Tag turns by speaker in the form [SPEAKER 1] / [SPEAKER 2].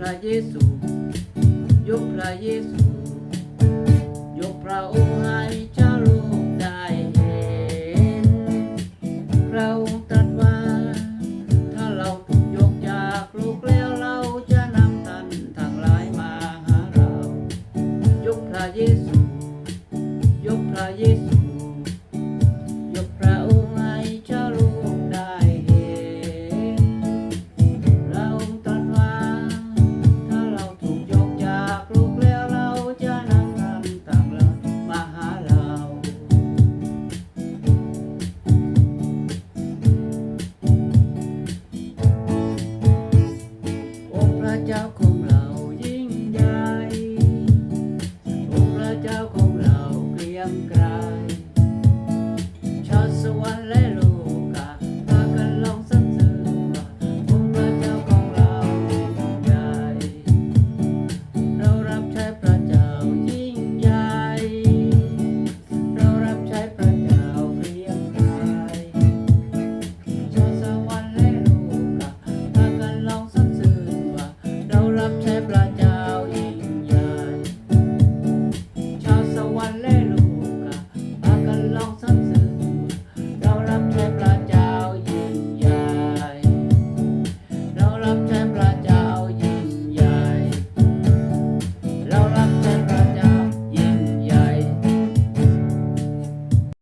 [SPEAKER 1] พระเยซู ยกพระเยซู ยกพระองค์ให้ชาวโลกได้เห็นเราตรัสว่า ถ้าเราถูกยกจากโลกแล้วเราจะนำท่านทั้งหลายมาหาเรา ยกพระเยซู God.